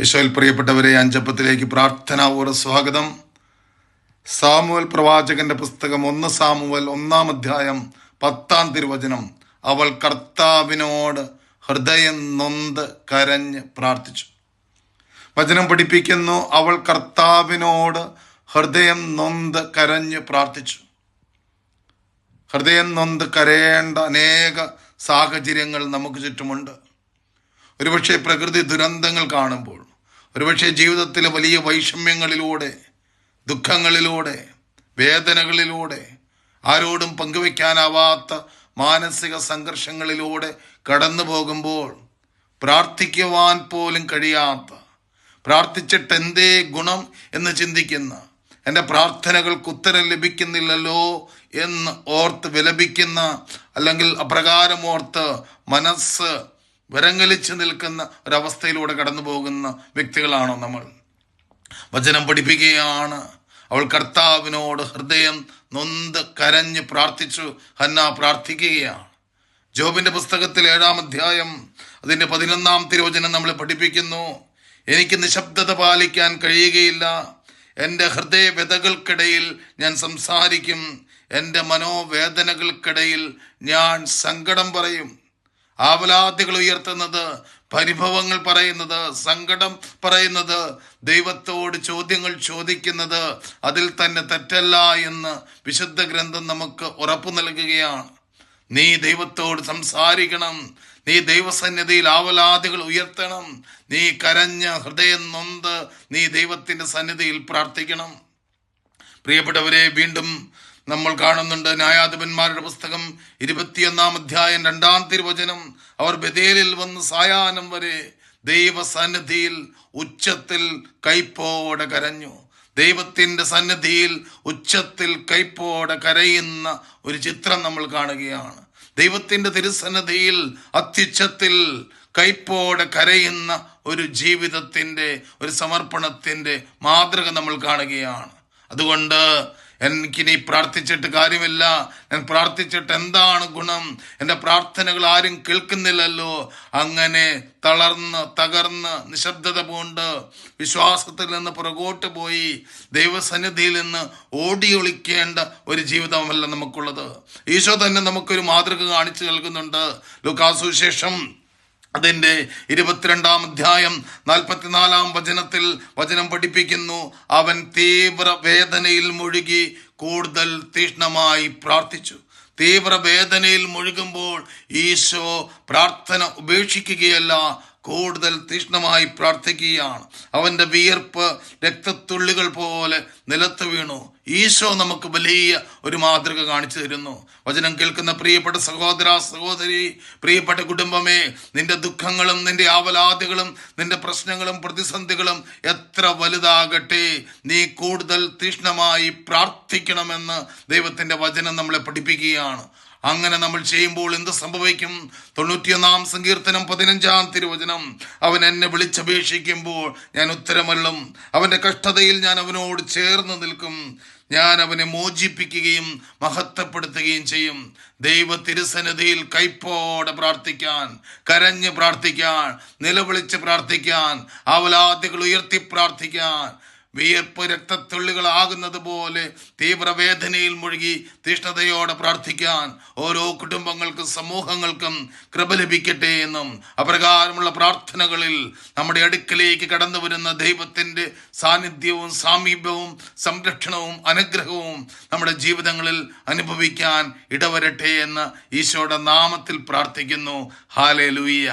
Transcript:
ഈശോയിൽ പ്രിയപ്പെട്ടവരെ അഞ്ചപ്പത്തിലേക്ക് പ്രാർത്ഥനാപൂർവ സ്വാഗതം. സാമുവൽ പ്രവാചകന്റെ പുസ്തകം ഒന്ന് സാമുവൽ ഒന്നാം അധ്യായം പത്താം തിരുവചനം. അവൾ കർത്താവിനോട് ഹൃദയം നൊന്ത് കരഞ്ഞ് പ്രാർത്ഥിച്ചു. വചനം പഠിപ്പിക്കുന്നു അവൾ കർത്താവിനോട് ഹൃദയം നൊന്ത് കരഞ്ഞ് പ്രാർത്ഥിച്ചു. ഹൃദയം നൊന്ത് കരയേണ്ട അനേക സാഹചര്യങ്ങൾ നമുക്ക് ചുറ്റുമുണ്ട്. ഒരുപക്ഷെ പ്രകൃതി ദുരന്തങ്ങൾ കാണുമ്പോൾ ഒരുപക്ഷെ ജീവിതത്തിലെ വലിയ വൈഷമ്യങ്ങളിലൂടെ ദുഃഖങ്ങളിലൂടെ വേദനകളിലൂടെ ആരോടും പങ്കുവയ്ക്കാനാവാത്ത മാനസിക സംഘർഷങ്ങളിലൂടെ കടന്നു പോകുമ്പോൾ പ്രാർത്ഥിക്കുവാൻ പോലും കഴിയാത്ത പ്രാർത്ഥിച്ചിട്ട് എന്തേ ഗുണം എന്ന് ചിന്തിക്കുന്ന എന്റെ പ്രാർത്ഥനകൾക്ക് ഉത്തരം ലഭിക്കുന്നില്ലല്ലോ എന്ന് ഓർത്ത് വിലപിക്കുന്ന അല്ലെങ്കിൽ അപ്രകാരം ഓർത്ത് മനസ്സ് വിരങ്ങലിച്ച് നിൽക്കുന്ന ഒരവസ്ഥയിലൂടെ കടന്നു പോകുന്ന വ്യക്തികളാണോ നമ്മൾ? വചനം പഠിപ്പിക്കുകയാണ്. അവൾ കർത്താവിനോട് ഹൃദയം നൊന്ത് കരഞ്ഞ് പ്രാർത്ഥിച്ചു. ഹന്ന പ്രാർത്ഥിക്കുകയാണ്. ജോബിന്റെ പുസ്തകത്തിൽ ഏഴാം അധ്യായം അതിന്റെ പതിനൊന്നാം തിരുവചനം നമ്മളെ പഠിപ്പിക്കുന്നു. എനിക്ക് നിശബ്ദത പാലിക്കാൻ കഴിയുകയില്ല. എന്റെ ഹൃദയ വ്യതകൾക്കിടയിൽ ഞാൻ സംസാരിക്കും. എന്റെ മനോവേദനകൾക്കിടയിൽ ഞാൻ സങ്കടം പറയും. ആവലാദികൾ ഉയർത്തുന്നത് പരിഭവങ്ങൾ പറയുന്നത് സങ്കടം പറയുന്നത് ദൈവത്തോട് ചോദ്യങ്ങൾ ചോദിക്കുന്നത് അതിൽ തന്നെ തെറ്റല്ല എന്ന് വിശുദ്ധ ഗ്രന്ഥം നമുക്ക് ഉറപ്പു നൽകുകയാണ്. നീ ദൈവത്തോട് സംസാരിക്കണം നീ ദൈവസന്നിധിയിൽ ആവലാദികൾ ഉയർത്തണം നീ കരഞ്ഞ ഹൃദയം നൊന്ത് നീ ദൈവത്തിന്റെ സന്നിധിയിൽ പ്രാർത്ഥിക്കണം. പ്രിയപ്പെട്ടവരെ വീണ്ടും നമ്മൾ കാണുന്നുണ്ട് ന്യായാധിപന്മാരുടെ പുസ്തകം ഇരുപത്തിയൊന്നാം അധ്യായം രണ്ടാം തിരുവചനം. അവർ ബദേലിൽ വന്ന് സായാഹ്നം വരെ ദൈവസന്നിധിയിൽ ഉച്ചത്തിൽ കൈപ്പോടെ കരഞ്ഞു. ദൈവത്തിന്റെ സന്നിധിയിൽ ഉച്ചത്തിൽ കൈപ്പോടെ കരയുന്ന ഒരു ചിത്രം നമ്മൾ കാണുകയാണ്. ദൈവത്തിന്റെ തിരുസന്നിധിയിൽ അത്യുച്ചത്തിൽ കൈപ്പോടെ കരയുന്ന ഒരു ജീവിതത്തിന്റെ ഒരു സമർപ്പണത്തിന്റെ മാതൃക നമ്മൾ കാണുകയാണ്. അതുകൊണ്ട് എനിക്കിനി പ്രാർത്ഥിച്ചിട്ട് കാര്യമില്ല. ഞാൻ പ്രാർത്ഥിച്ചിട്ട് എന്താണ് ഗുണം? എന്റെ പ്രാർത്ഥനകൾ ആരും കേൾക്കുന്നില്ലല്ലോ. അങ്ങനെ തളർന്ന് തകർന്ന് നിശബ്ദത പൂണ്ട് വിശ്വാസത്തിൽ നിന്ന് പുറകോട്ട് പോയി ദൈവസന്നിധിയിൽ നിന്ന് ഓടിയൊളിക്കേണ്ട ഒരു ജീവിതമല്ല നമുക്കുള്ളത്. ഈശോ തന്നെ നമുക്കൊരു മാതൃക കാണിച്ചു നൽകുന്നുണ്ട്. ലുക്കാസുശേഷം അതിന്റെ ഇരുപത്തിരണ്ടാം അധ്യായം നാൽപ്പത്തിനാലാം വചനത്തിൽ വചനം പഠിപ്പിക്കുന്നു. അവൻ തീവ്ര വേദനയിൽ മുഴുകി കൂടുതൽ തീഷ്ണമായി പ്രാർത്ഥിച്ചു. തീവ്ര വേദനയിൽ മുഴുകുമ്പോൾ ഈശോ പ്രാർത്ഥന ഉപേക്ഷിക്കുകയല്ല കൂടുതൽ തീഷ്ണമായി പ്രാർത്ഥിക്കുകയാണ്. അവന്റെ വിയർപ്പ് രക്തത്തുള്ളികൾ പോലെ നിലത്ത് വീണു. ഈശോ നമുക്ക് വലിയ ഒരു മാതൃക കാണിച്ചു തരുന്നു. വചനം കേൾക്കുന്ന പ്രിയപ്പെട്ട സഹോദര സഹോദരി പ്രിയപ്പെട്ട കുടുംബമേ നിന്റെ ദുഃഖങ്ങളും നിന്റെ ആവലാതികളും നിന്റെ പ്രശ്നങ്ങളും പ്രതിസന്ധികളും എത്ര വലുതാകട്ടെ. നീ കൂടുതൽ തീഷ്ണമായി പ്രാർത്ഥിക്കണമെന്ന് ദൈവത്തിന്റെ വചനം നമ്മളെ പഠിപ്പിക്കുകയാണ്. അങ്ങനെ നമ്മൾ ചെയ്യുമ്പോൾ എന്ത് സംഭവിക്കും? തൊണ്ണൂറ്റിയൊന്നാം സങ്കീർത്തനം പതിനഞ്ചാം തിരുവചനം. അവൻ എന്നെ വിളിച്ചപേക്ഷിക്കുമ്പോൾ ഞാൻ ഉത്തരമല്ലും അവന്റെ കഷ്ടതയിൽ ഞാൻ അവനോട് ചേർന്ന് നിൽക്കും. ഞാൻ അവനെ മോചിപ്പിക്കുകയും മഹത്വപ്പെടുത്തുകയും ചെയ്യും. ദൈവ തിരുസന്നിധിയിൽ കൈപ്പോടെ പ്രാർത്ഥിക്കാൻ കരഞ്ഞ് പ്രാർത്ഥിക്കാൻ നിലവിളിച്ച് പ്രാർത്ഥിക്കാൻ അവലാദികൾ ഉയർത്തി പ്രാർത്ഥിക്കാൻ വിയർപ്പ് രക്തത്തുള്ളികളാകുന്നത് പോലെ തീവ്രവേദനയിൽ മുഴുകി തീഷ്ണതയോടെ പ്രാർത്ഥിക്കാൻ ഓരോ കുടുംബങ്ങൾക്കും സമൂഹങ്ങൾക്കും കൃപ ലഭിക്കട്ടെ എന്നും അപ്രകാരമുള്ള പ്രാർത്ഥനകളിൽ നമ്മുടെ അടുക്കലേക്ക് കടന്നു വരുന്ന ദൈവത്തിന്റെ സാന്നിധ്യവും സാമീപ്യവും സംരക്ഷണവും അനുഗ്രഹവും നമ്മുടെ ജീവിതങ്ങളിൽ അനുഭവിക്കാൻ ഇടവരട്ടെ എന്ന് ഈശോയുടെ നാമത്തിൽ പ്രാർത്ഥിക്കുന്നു. ഹാലേ ലൂയ്യ